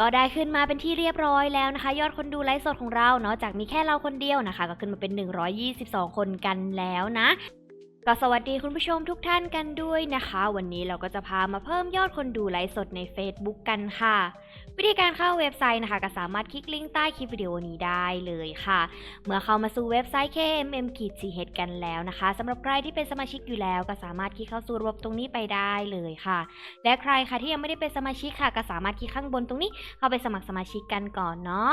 ก็ได้ขึ้นมาเป็นที่เรียบร้อยแล้วนะคะ ยอดคนดูไลฟ์สดของเราเนาะจากมีแค่เราคนเดียวนะคะ ก็ขึ้นมาเป็น 122 คนกันแล้วนะ ก็สวัสดีคุณผู้ชมทุกท่านกันด้วยนะคะ วันนี้เราก็จะพามาเพิ่มยอดคนดูไลฟ์สดใน Facebook กันค่ะ วิธีการเข้าเว็บไซต์นะคะ ก็สามารถคลิกลิงก์ใต้คลิปวิดีโอนี้ได้เลยค่ะ เมื่อเข้ามาสู่เว็บไซต์ KMM ขีด CH กันแล้วนะคะสำหรับใครที่เป็นสมาชิกอยู่แล้ว ก็สามารถคลิกเข้าสู่ระบบตรงนี้ไปได้เลยค่ะ และใครค่ะที่ยังไม่ได้เป็นสมาชิกค่ะ ก็สามารถคลิกข้างบนตรงนี้เข้าไปสมัครสมาชิกกันก่อนเนาะ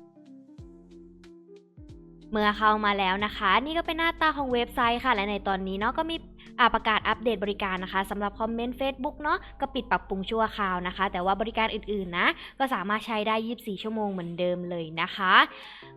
เมื่อเข้ามาแล้วนะคะ นี่ก็เป็นหน้าตาของเว็บไซต์ค่ะ และในตอนนี้เนาะก็มีประกาศอัปเดตบริการนะคะสำหรับคอมเมนต์ Facebook เนาะก็ปิดปรับปรุงชั่วคราวนะคะ แต่ว่าบริการอื่นๆนะ ก็สามารถใช้ได้ 24 ชั่วโมงเหมือนเดิมเลยนะคะ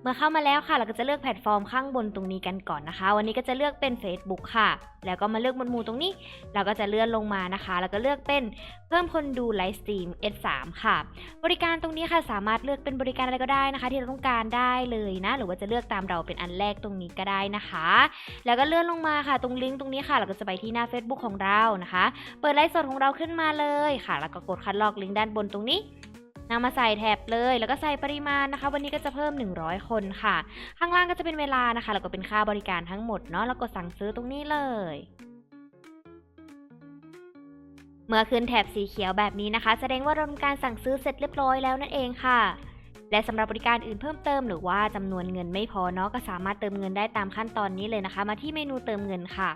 เมื่อเข้ามาแล้วค่ะเราก็จะเลือกแพลตฟอร์มข้างบนตรงนี้กันก่อนนะคะ วันนี้ก็จะเลือกเป็น Facebook ค่ะ แล้วก็มาเลือกหมวดหมู่ตรงนี้ เราก็จะเลื่อนลงมานะคะ แล้วก็เลือกเป็นเพิ่มคนดูไลฟ์สตรีม S3 ค่ะ บริการตรงนี้ค่ะสามารถเลือกเป็นบริการอะไรก็ได้นะคะ ที่เราต้องการได้เลยนะ หรือว่าจะเลือกตามเราเป็นอันแรกตรงนี้ก็ได้นะคะ แล้วก็เลื่อนลงมาค่ะ ตรงลิงก์ตรงนี้ค่ะ เราก็จะไปที่หน้า Facebook ของเรานะคะ เปิดไลฟ์สดของเราขึ้นมาเลยค่ะ แล้วก็กดคัดลอกลิงก์ด้านบนตรงนี้นำมาใส่แท็บเลย แล้วก็ใส่ปริมาณนะคะ วันนี้ก็จะเพิ่ม 100 คนค่ะ ข้างล่างก็จะเป็นเวลานะคะ แล้วก็เป็นค่าบริการทั้งหมดเนาะ แล้วกดสั่งซื้อตรงนี้เลยเมื่อขึ้นแถบสีเขียวแบบนี้นะคะ แสดงว่าเราทำการสั่งซื้อเสร็จเรียบร้อยแล้วนั่นเองค่ะ และสำหรับบริการอื่นเพิ่มเติมหรือว่าจำนวนเงินไม่พอเนาะก็สามารถเติมเงินได้ตามขั้นตอนนี้เลยนะคะ มาที่เมนูเติมเงินค่ะ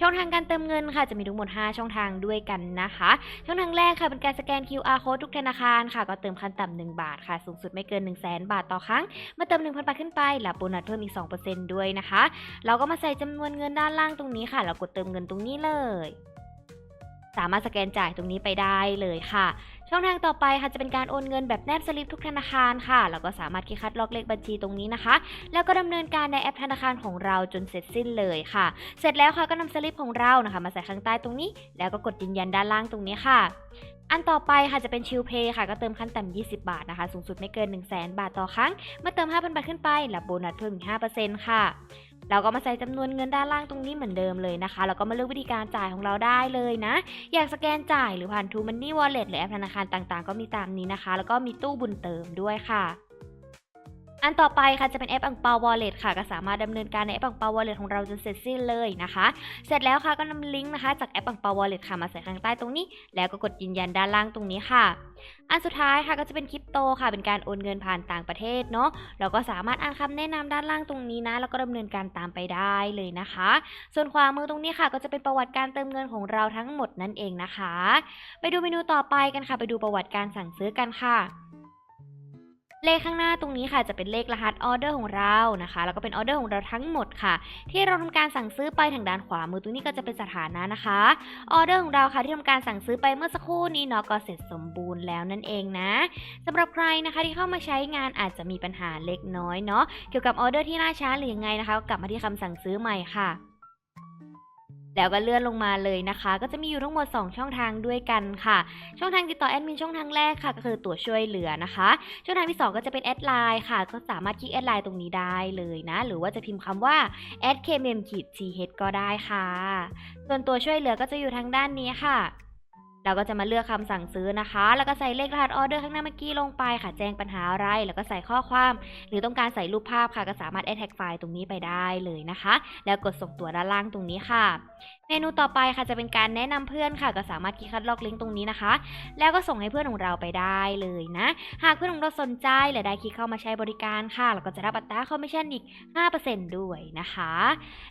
ช่องทางการเติมเงินค่ะจะมีทั้งหมด 5 ช่องทางด้วยกันนะคะ ช่องทางแรกค่ะเป็นการสแกน QR code ทุกธนาคารค่ะ ก็เติมขั้นต่ำ1บาทค่ะ สูงสุดไม่เกิน 1 0 0 0 0แบาทต่อครั้ง มาเติม 1,000 บาทขึ้นไปรับโบนัสเพิ่มอีก 2%ด้วยนะคะ เราก็มาใส่จำนวนเงินด้านล่างตรงนี้ค่ะแล้วกดเติมเงินตรงนี้เลย สามารถสแกนจ่ายตรงนี้ไปได้เลยค่ะ ช่องทางต่อไปค่ะจะเป็นการโอนเงินแบบแนบสลิปทุกธนาคารค่ะแล้วก็สามารถคลิกคัดลอกเลขบัญชีตรงนี้นะคะ แล้วก็ดำเนินการในแอปธนาคารของเราจนเสร็จสิ้นเลยค่ะ เสร็จแล้วค่ะก็นำสลิปของเรานะคะ มาใส่ข้างใต้ตรงนี้ แล้วก็กดยืนยันด้านล่างตรงนี้ค่ะ อันต่อไปค่ะจะเป็นชิลเพย์ค่ะก็เติมขั้นต่ำ20 บาทนะคะ สูงสุดไม่เกิน 1 0 0 0 0แบาทต่อครั้ง เมื่อเติม 5,000 บาทขึ้นไปรับโบนัสเพิ่มอีก5%ค่ะ เราก็มาใส่จำนวนเงินด้านล่างตรงนี้เหมือนเดิมเลยนะคะ แล้วก็มาเลือกวิธีการจ่ายของเราได้เลยนะ อยากสแกนจ่ายหรือผ่านทูมันนี่วอลเล็ตหรือแอปธนาคารต่างๆ ก็มีตามนี้นะคะ แล้วก็มีตู้บุญเติมด้วยค่ะ อันต่อไปค่ะจะเป็นแอปอังเปา Wallet ค่ะ ก็สามารถดำเนินการในแอปอังเปา Wallet ของเราจนเสร็จสิ้นเลยนะคะ เสร็จแล้วค่ะก็นำลิงก์นะคะจากแอปอังเปา Wallet ค่ะมาใส่ข้างใต้ตรงนี้ แล้วก็กดยืนยันด้านล่างตรงนี้ค่ะ อันสุดท้ายค่ะก็จะเป็นคริปโตค่ะเป็นการโอนเงินผ่านต่างประเทศเนาะเราก็สามารถอ่านคำแนะนำด้านล่างตรงนี้นะ แล้วก็ดำเนินการตามไปได้เลยนะคะ ส่วนขวามือตรงนี้ค่ะก็จะเป็นประวัติการเติมเงินของเราทั้งหมดนั่นเองนะคะ ไปดูเมนูต่อไปกันค่ะ ไปดูประวัติการสั่งซื้อกันค่ะ เลขข้างหน้าตรงนี้ค่ะจะเป็นเลขรหัสออเดอร์ของเรานะคะ แล้วก็เป็นออเดอร์ของเราทั้งหมดค่ะ ที่เราทำการสั่งซื้อไปทางด้านขวามือตรงนี้ก็จะเป็นสถานะนะคะออเดอร์ของเราค่ะที่ทำการสั่งซื้อไปเมื่อสักครู่นี้เนาะก็เสร็จสมบูรณ์แล้วนั่นเองนะสำหรับใครนะคะที่เข้ามาใช้งานอาจจะมีปัญหาเล็กน้อยเนาะเกี่ยวกับออเดอร์ที่ล่าช้าหรือยังไงนะคะก็กลับมาที่คำสั่งซื้อใหม่ค่ะ แล้วก็เลื่อนลงมาเลยนะคะ ก็จะมีอยู่ทั้งหมด 2 ช่องทางด้วยกันค่ะ ช่องทางติดต่อแอดมินช่องทางแรกค่ะ ก็คือตัวช่วยเหลือนะคะ ช่องทางที่ 2 ก็จะเป็นแอดไลน์ค่ะ ก็สามารถคลิกแอดไลน์ตรงนี้ได้เลยนะ หรือว่าจะพิมพ์คำว่า @kmm ขีด th ก็ได้ค่ะ ส่วนตัวช่วยเหลือก็จะอยู่ทางด้านนี้ค่ะ เราก็จะมาเลือกคำสั่งซื้อนะคะ แล้วก็ใส่เลขรหัสออเดอร์ข้างหน้าเมื่อกี้ลงไปค่ะ แจ้งปัญหาอะไร แล้วก็ใส่ข้อความ หรือต้องการใส่รูปภาพค่ะ ก็สามารถแอดแท็กไฟล์ตรงนี้ไปได้เลยนะคะ แล้วกดส่งตัวด้านล่างตรงนี้ค่ะเมนูต่อไปค่ะจะเป็นการแนะนำเพื่อนค่ะ ก็สามารถคลิกคัดลอกลิงก์ตรงนี้นะคะ แล้วก็ส่งให้เพื่อนของเราไปได้เลยนะ หากเพื่อนของเราสนใจและได้คลิกเข้ามาใช้บริการค่ะเราก็จะรับอัตราคอมมิชชั่นอีก 5%ด้วยนะคะ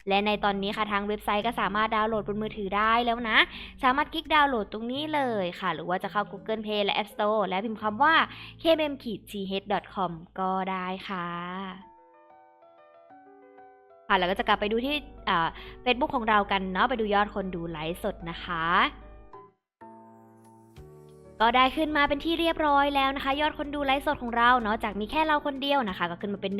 และในตอนนี้ค่ะทางเว็บไซต์ก็สามารถดาวน์โหลดบนมือถือได้แล้วนะ สามารถคลิกดาวน์โหลดตรงนี้เลยค่ะ หรือว่าจะเข้า Google Play และ App Store และพิมพ์คำว่า kmm-th.com ก็ได้ค่ะ ค่ะแล้วก็จะกลับไปดูที่เฟซบุ๊กของเรากันเนาะไปดูยอดคนดูไลฟ์สดนะคะ ก็ได้ขึ้นมาเป็นที่เรียบร้อยแล้วนะคะ ยอดคนดูไลฟ์สดของเราเนาะจากมีแค่เราคนเดียวนะคะ ก็ขึ้นมาเป็น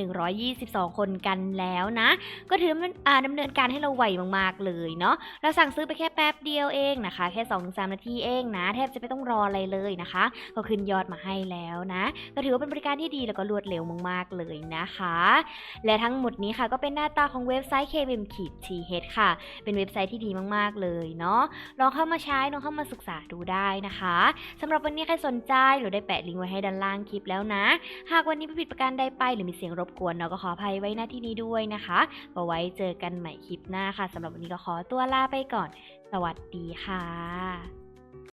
122 คนกันแล้วนะ ก็ถือว่ามันดำเนินการให้เราไวมากๆเลยเนาะเราสั่งซื้อไปแค่แป๊บเดียวเองนะคะ แค่ 2-3 นาทีเองนะ แทบจะไม่ต้องรออะไรเลยนะคะ ก็ขึ้นยอดมาให้แล้วนะ ก็ถือว่าเป็นบริการที่ดีแล้วก็รวดเร็วมากๆเลยนะคะ และทั้งหมดนี้ค่ะก็เป็นหน้าตาของเว็บไซต์ KVM ขีด TH ค่ะ เป็นเว็บไซต์ที่ดีมากๆเลยเนาะลองเข้ามาใช้ลองเข้ามาศึกษาดูได้นะคะสำหรับวันนี้ใครสนใจเราได้แปะลิงก์ไว้ให้ด้านล่างคลิปแล้วนะ หากวันนี้ผิดประการใดไปหรือมีเสียงรบกวนเราก็ขออภัยไว้หน้าที่นี้ด้วยนะคะเอาไว้เจอกันใหม่คลิปหน้าค่ะสำหรับวันนี้ก็ขอตัวลาไปก่อน สวัสดีค่ะ